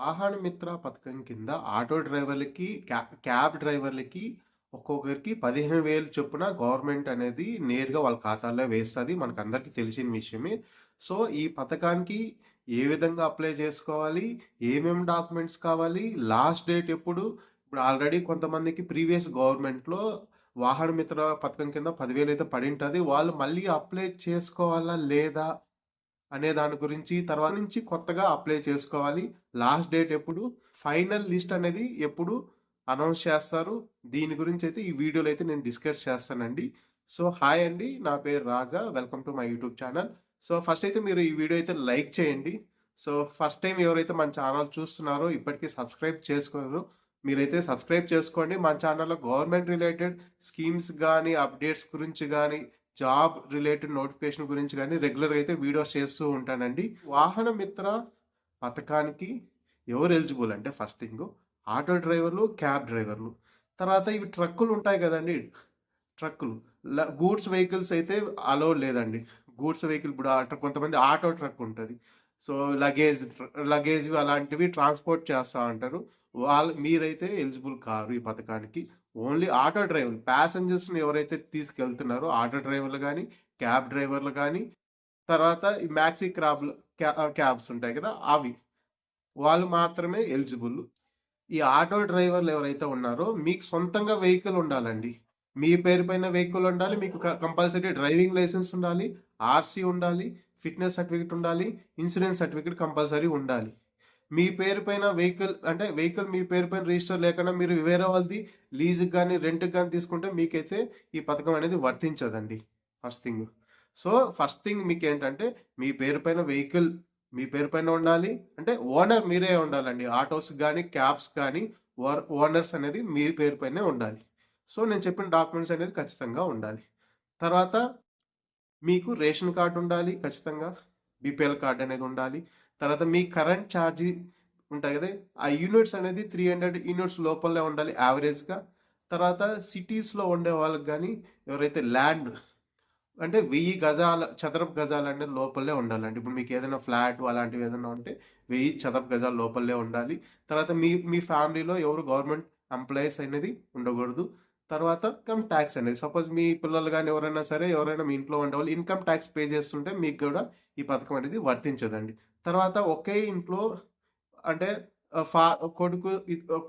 వాహన మిత్ర పథకం కింద ఆటో డ్రైవర్లకి క్యాబ్ డ్రైవర్లకి ఒక్కొక్కరికి పదిహేను వేలు చొప్పున గవర్నమెంట్ అనేది నేరుగా వాళ్ళ ఖాతాల్లో వేస్తుంది. మనకు అందరికీ తెలిసిన విషయమే. సో ఈ పథకానికి ఏ విధంగా అప్లై చేసుకోవాలి? ఏమేమి డాక్యుమెంట్స్ కావాలి? లాస్ట్ డేట్ ఎప్పుడు? ఇప్పుడు ఆల్రెడీ కొంతమందికి ప్రీవియస్ గవర్నమెంట్లో వాహన మిత్ర పథకం కింద పదివేలు అయితే పడి ఉంటుంది వాళ్ళు మళ్ళీ అప్లై చేసుకోవాలా లేదా? అనే దాని గురించి తర్వాత నుంచి కొత్తగా అప్లై చేసుకోవాలి. లాస్ట్ డేట్ ఎప్పుడు? ఫైనల్ లిస్ట్ అనేది ఎప్పుడు అనౌన్స్ చేస్తారు? దీని గురించి అయితే ఈ వీడియోలో అయితే నేను డిస్కస్ చేస్తానండి. సో హాయ్ అండి. నా పేరు Raja. Welcome to my YouTube channel so first అయితే మీరు ఈ వీడియో అయితే లైక్ చేయండి. సో ఫస్ట్ టైం ఎవరైతే మన ఛానల్ చూస్తున్నారో ఇప్పటికీ సబ్స్క్రైబ్ చేసుకోరు. మీరైతే సబ్స్క్రైబ్ చేసుకోండి. మన ఛానల్లో గవర్నమెంట్ రిలేటెడ్ స్కీమ్స్ కానీ అప్డేట్స్ గురించి కానీ జాబ్ రిలేటెడ్ నోటిఫికేషన్ గురించి కానీ రెగ్యులర్గా అయితే వీడియోస్ చేస్తూ ఉంటానండి. వాహన మిత్ర పథకానికి ఎవరు ఎలిజిబుల్ అంటే ఫస్ట్ థింగ్ ఆటో డ్రైవర్లు క్యాబ్ డ్రైవర్లు. తర్వాత ఇవి ట్రక్కులు ఉంటాయి కదండి. ట్రక్కులు. గూడ్స్ వెహికల్స్ అయితే అలౌడ్ లేదండి. గూడ్స్ వెహికల్ ఇప్పుడు కొంతమంది ఆటో ట్రక్ ఉంటుంది. సో లగేజ్ లగేజ్ అలాంటివి ట్రాన్స్పోర్ట్ చేస్తూ ఉంటారు వాళ్ళు మీరైతే ఎలిజిబుల్ కారు ఈ పథకానికి. ఓన్లీ ఆటో డ్రైవర్ ప్యాసింజర్స్ని ఎవరైతే తీసుకెళ్తున్నారో ఆటో డ్రైవర్లు కానీ క్యాబ్ డ్రైవర్లు కానీ తర్వాత ఈ మ్యాక్సీ క్రాబ్లు క్యాబ్స్ ఉంటాయి కదా అవి. వాళ్ళు మాత్రమే ఎలిజిబుల్. ఈ ఆటో డ్రైవర్లు ఎవరైతే ఉన్నారో మీకు సొంతంగా వెహికల్ ఉండాలండి. మీ పేరు పైన వెహికల్ ఉండాలి మీకు కంపల్సరీ డ్రైవింగ్ లైసెన్స్ ఉండాలి ఆర్సీ ఉండాలి ఫిట్నెస్ సర్టిఫికేట్ ఉండాలి ఇన్సూరెన్స్ సర్టిఫికేట్ కంపల్సరీ ఉండాలి. మీ పేరు పైన వెహికల్ అంటే వెహికల్ మీ పేరు పైన రిజిస్టర్ లేకుండా మీరు వేరే వాళ్ళది లీజ్కి కానీ రెంట్కి కానీ తీసుకుంటే మీకైతే ఈ పథకం అనేది వర్తించదండి. First thing. So first thing మీకు ఏంటంటే మీ పేరు పైన వెహికల్ మీ పేరు పైన ఉండాలి. అంటే ఓనర్ మీరే ఉండాలండి. ఆటోస్ కానీ క్యాబ్స్ కానీ ఓనర్స్ అనేది మీ పేరు పైనే ఉండాలి. సో నేను చెప్పిన డాక్యుమెంట్స్ అనేది ఖచ్చితంగా ఉండాలి. తర్వాత మీకు రేషన్ కార్డు ఉండాలి ఖచ్చితంగా. బీపీఎల్ కార్డు అనేది ఉండాలి. తర్వాత మీ కరెంట్ ఛార్జీ ఉంటాయి కదా ఆ యూనిట్స్ అనేది త్రీ హండ్రెడ్ యూనిట్స్ లోపలనే ఉండాలి యావరేజ్గా. తర్వాత సిటీస్లో ఉండే వాళ్ళకి కానీ ఎవరైతే ల్యాండ్ అంటే వెయ్యి గజాల చదరపు గజాలు అనేది లోపలే ఉండాలండి. ఇప్పుడు మీకు ఏదైనా ఫ్లాట్ అలాంటివి ఏదైనా ఉంటే వెయ్యి చదరపు గజాలు లోపలే ఉండాలి. తర్వాత మీ మీ ఫ్యామిలీలో ఎవరు గవర్నమెంట్ ఎంప్లాయీస్ అనేది ఉండకూడదు. తర్వాత ఇన్కమ్ ట్యాక్స్ అనేది. సపోజ్ మీ పిల్లలు కానీ ఎవరైనా సరే ఎవరైనా మీ ఇంట్లో ఉండే వాళ్ళు ఇన్కమ్ ట్యాక్స్ పే చేస్తుంటే మీకు కూడా ఈ పథకం అనేది వర్తించదండి. తర్వాత ఒకే ఇంట్లో అంటే ఫా కొడుకు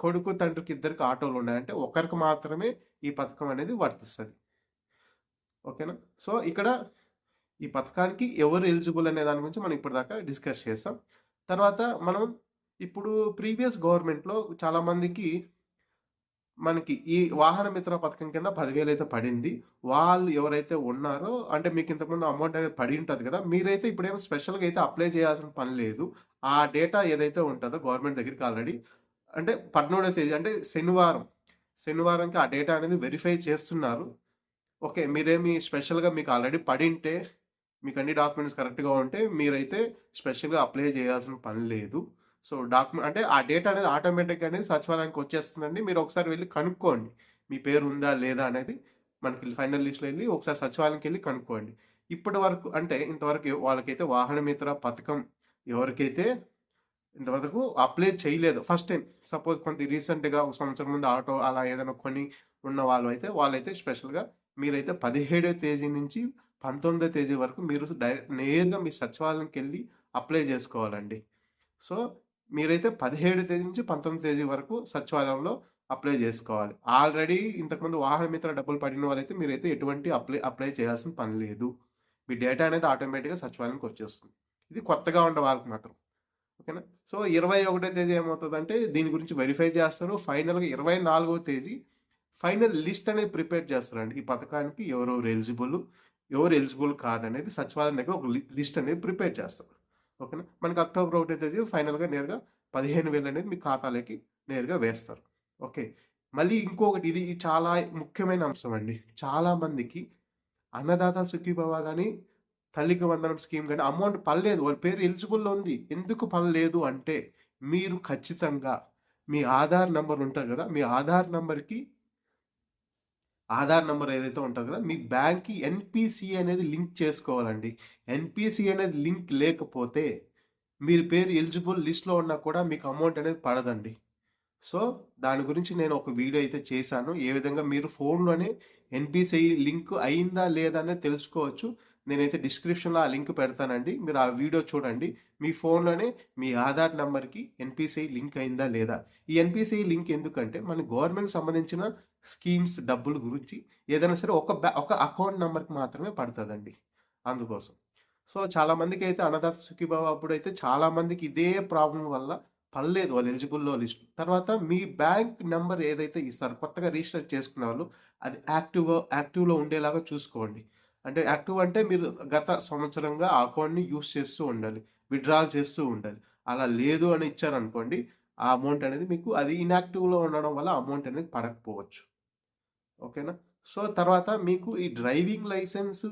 కొడుకు తండ్రికి ఇద్దరికి ఆటోలు ఉన్నాయంటే ఒకరికి మాత్రమే ఈ పథకం అనేది వర్తిస్తుంది. ఓకేనా? సో ఇక్కడ ఈ పథకానికి ఎవరు ఎలిజిబుల్ అనే దాని గురించి మనం ఇప్పటిదాకా డిస్కస్ చేస్తాం తర్వాత మనం ఇప్పుడు ప్రీవియస్ గవర్నమెంట్లో చాలామందికి మనకి ఈ వాహన మిత్ర పథకం కింద పదివేలు అయితే పడింది. వాళ్ళు ఎవరైతే ఉన్నారో అంటే మీకు ఇంతకుముందు అమౌంట్ అనేది పడి ఉంటుంది కదా మీరైతే ఇప్పుడేమో స్పెషల్గా అయితే అప్లై చేయాల్సిన పని లేదు. ఆ డేటా ఏదైతే ఉంటుందో గవర్నమెంట్ దగ్గరికి ఆల్రెడీ అంటే పద్మూడో తేదీ అంటే శనివారం శనివారంకి ఆ డేటా అనేది వెరిఫై చేస్తున్నారు. ఓకే మీరేమి స్పెషల్గా మీకు ఆల్రెడీ పడింటే మీకు అన్ని డాక్యుమెంట్స్ కరెక్ట్గా ఉంటే మీరైతే స్పెషల్గా అప్లై చేయాల్సిన పని లేదు. సో డాక్యుమెంట్ అంటే ఆ డేటా అనేది ఆటోమేటిక్గా అనేది సచివాలయానికి వచ్చేస్తుందండి. మీరు ఒకసారి వెళ్ళి కనుక్కోండి. మీ పేరు ఉందా లేదా అనేది మనకి ఫైనల్ లిస్ట్లో వెళ్ళి ఒకసారి సచివాలయంకి వెళ్ళి కనుక్కోండి. ఇప్పటి వరకు అంటే ఇంతవరకు వాళ్ళకైతే వాహన మిత్ర పథకం ఎవరికైతే ఇంతవరకు అప్లై చేయలేదు. First time. సపోజ్ కొంత రీసెంట్గా ఒక సంవత్సరం ముందు ఆటో అలా ఏదైనా కొని ఉన్న వాళ్ళు అయితే వాళ్ళైతే స్పెషల్గా మీరైతే పదిహేడో తేదీ నుంచి పంతొమ్మిదో తేదీ వరకు మీరు డైరెక్ట్ నేరుగా మీ సచివాలయంకి వెళ్ళి అప్లై చేసుకోవాలండి. సో మీరైతే పదిహేడు తేదీ నుంచి పంతొమ్మిది తేదీ వరకు సచివాలయంలో అప్లై చేసుకోవాలి. ఆల్రెడీ ఇంతకుముందు వాహన మిత్ర డబ్బులు పడిన వాళ్ళైతే మీరైతే ఎటువంటి అప్లై అప్లై చేయాల్సిన పని లేదు. మీ డేటా అనేది ఆటోమేటిక్గా సచివాలయంకి వచ్చేస్తుంది. ఇది కొత్తగా ఉండే వాళ్ళకి మాత్రం. ఓకేనా? సో ఇరవై ఒకటో తేదీ ఏమవుతుందంటే దీని గురించి వెరిఫై చేస్తారు. ఫైనల్గా ఇరవై నాలుగో తేదీ ఫైనల్ లిస్ట్ అనేది ప్రిపేర్ చేస్తారండి. ఈ పథకానికి ఎవరెవరు ఎలిజిబుల్ ఎవరు ఎలిజిబుల్ కాదనేది సచివాలయం దగ్గర ఒక లిస్ట్ అనేది ప్రిపేర్ చేస్తారు. ఓకేనా? మనకి అక్టోబర్ ఒకటో తేదీ ఫైనల్గా నేరుగా పదిహేను వేలు అనేది మీ ఖాతాలోకి నేరుగా వేస్తారు. ఓకే. మళ్ళీ ఇంకొకటి ఇది చాలా ముఖ్యమైన అంశం అండి. చాలామందికి అన్నదాత సుఖీభవ కానీ తల్లికి వందనం స్కీమ్ కానీ అమౌంట్ పడలేదు. వాళ్ళ పేరు ఎలిజిబుల్లో ఉంది. ఎందుకు పడలేదు అంటే మీరు ఖచ్చితంగా మీ ఆధార్ నెంబర్ ఉంటుంది కదా మీ ఆధార్ నెంబర్కి ఆధార్ నెంబర్ ఏదైతే ఉంటుందో కదా మీ బ్యాంక్కి ఎన్పిసి అనేది లింక్ చేసుకోవాలండి ఎన్పిసి అనేది లింక్ లేకపోతే మీరు పేరు ఎలిజిబుల్ లిస్ట్‌లో ఉన్నా కూడా మీకు అమౌంట్ అనేది పడదండి. సో, దాని గురించి నేను ఒక వీడియో అయితే చేశాను. ఏ విధంగా మీరు ఫోన్‌లోనే ఎన్‌పిసిఐ లింక్ అయిందా లేదా అనేది తెలుసుకోవచ్చు. నేనైతే డిస్క్రిప్షన్‌లో ఆ లింక్ పెడతానండి. మీరు ఆ వీడియో చూడండి. మీ ఫోన్‌లోనే మీ ఆధార్ నెంబర్కి ఎన్‌పిసిఐ లింక్ అయిందా లేదా? ఈ ఎన్‌పిసిఐ లింక్ ఎందుకంటే మన గవర్నమెంట్‌కి సంబంధించిన స్కీమ్స్ డబ్బుల గురించి ఏదైనా సరే ఒక బ్యా ఒక అకౌంట్ నెంబర్కి మాత్రమే పడుతుందండి అందుకోసం. సో, చాలామందికి అయితే అన్నదాత సుఖీబాబు అప్పుడైతే చాలామందికి ఇదే ప్రాబ్లం వల్ల పడలేదు వాళ్ళు ఎలిజిబుల్‌లో లిస్ట్. తర్వాత మీ బ్యాంక్ నెంబర్ ఏదైతే ఇస్తారు కొత్తగా రిజిస్టర్ చేసుకున్న వాళ్ళు అది యాక్టివ్ యాక్టివ్‌లో ఉండేలాగా చూసుకోండి. అంటే యాక్టివ్ అంటే మీరు గత సంవత్సరంగా ఆ అకౌంట్‌ని యూస్ చేస్తూ ఉండాలి. విడ్రాల్ చేస్తూ ఉండాలి. అలా లేదు అని ఇచ్చారనుకోండి ఆ అమౌంట్ అనేది మీకు అది ఇన్‌యాక్టివ్‌లో ఉండడం వల్ల అమౌంట్ అనేది పడకపోవచ్చు. ఓకేనా? సో, తర్వాత మీకు ఈ డ్రైవింగ్ లైసెన్స్,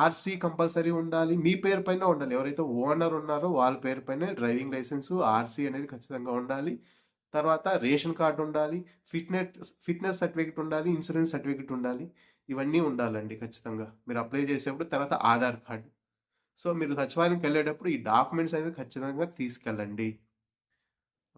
ఆర్సీ కంపల్సరీ ఉండాలి. మీ పేరు పైన ఉండాలి. ఎవరైతే ఓనర్ ఉన్నారో వాళ్ళ పేరు పైన డ్రైవింగ్ లైసెన్స్, ఆర్సీ అనేది ఖచ్చితంగా ఉండాలి. తర్వాత రేషన్ కార్డు ఉండాలి. ఫిట్నెస్ ఫిట్‌నెస్ సర్టిఫికేట్ ఉండాలి. ఇన్సూరెన్స్ సర్టిఫికేట్ ఉండాలి. ఇవన్నీ ఉండాలండి ఖచ్చితంగా. మీరు అప్లై చేసేప్పుడు తర్వాత ఆధార్ కార్డ్. సో, మీరు సచివాలయంకెళ్ళేటప్పుడు ఈ డాక్యుమెంట్స్ అనేది ఖచ్చితంగా తీసుకెళ్ళండి.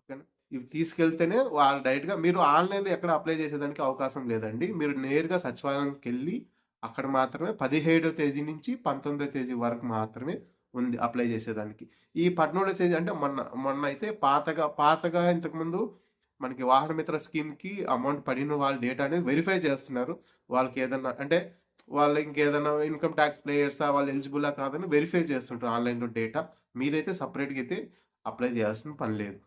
ఓకేనా? ఇవి తీసుకెళ్తేనే వాళ్ళు డైరెక్ట్‌గా మీరు ఆన్‌లైన్‌లో ఎక్కడ అప్లై చేసేదానికి అవకాశం లేదండి. మీరు నేరుగా సచివాలయంకెళ్ళి అక్కడ మాత్రమే 17 తేదీ నుంచి 19 తేదీ వరకు మాత్రమే ఉంది అప్లై చేసేదానికి. ఈ 17 తేదీ అంటే మొన్న మొన్న అయితే పాతగా పాతగా ఇంతకుముందు మనకి వాహన మిత్ర స్కీమ్‌కి అమౌంట్ పడిన వాళ్ళ డేటా అనేది వెరిఫై చేస్తున్నారు. వాళ్ళకి ఏదన్నా అంటే వాళ్ళు ఇంకేదైనా ఇన్‌కమ్ టాక్స్ ప్లేయర్సా వాళ్ళు ఎలిజిబులా కాదని వెరిఫై చేస్తుంటారు ఆన్‌లైన్‌లో డేటా. మీరైతే సపరేట్గా అయితే అప్లై చేయాల్సిన పని లేదు.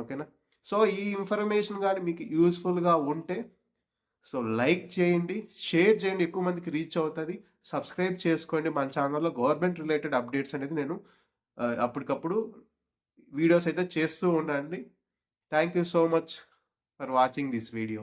ఓకేనా? సో, ఈ ఇన్ఫర్మేషన్ కానీ మీకు యూస్ఫుల్గా ఉంటే సో, లైక్ చేయండి. షేర్ చేయండి. ఎక్కువ మందికి రీచ్ అవుతుంది సబ్స్క్రైబ్ చేసుకోండి. మన ఛానల్లో గవర్నమెంట్ రిలేటెడ్ అప్డేట్స్ అనేది నేను అప్పటికప్పుడు వీడియోస్ అయితే చేస్తూ ఉండండి. Thank you so much for watching this video.